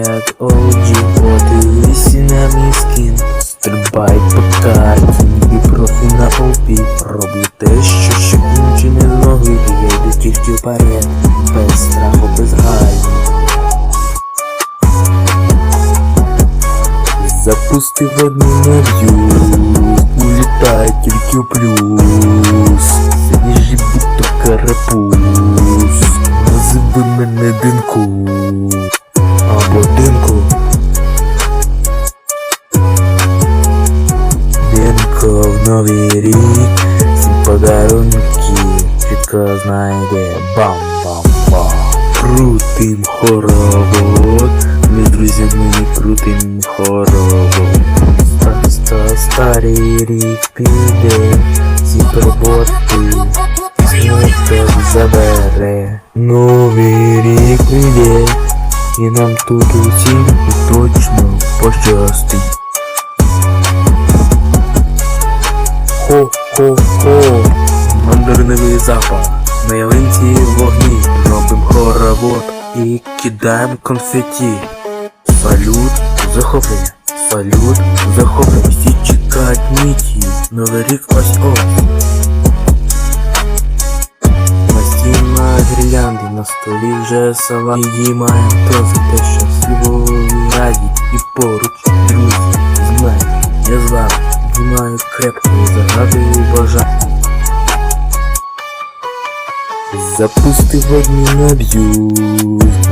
як OG Подивися на мій скін. Стрибай по карті, і профі на опі Роблю те, що ще інші не змогли. Я йду тільки вперед, без страху, без гальм Запустив одну наб'ю Улітай тільки в плюс. Свіжі будто карапуз Називи мене динку Або динку Динко в новий рік Всі подарунки Чітко знайде Бам-бам-бам Крутим хоровод Ми з друзями крутим хоровод Ста- ста- Старий рік піде Всі переборки Ніхто забере Новий рік прийде І нам тут усім точно пощастить Хо-хо-хо Мандариновий запах. На ялинці вогні Робим хоровод І кидаємо конфеті. Салют захоплення Салют захоплення. Всі чекають миті. Новий рік ось ось на столі вже сова Її то за те, всі були раді. І поруч друзі знають Я з вами Знімаю крепко і загадую бажання. Запустив одні наб'ю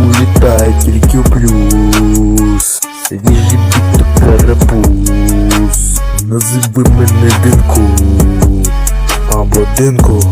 Улітає тільки в плюс. Свіжий будто карапуз Називи мене динку Або динку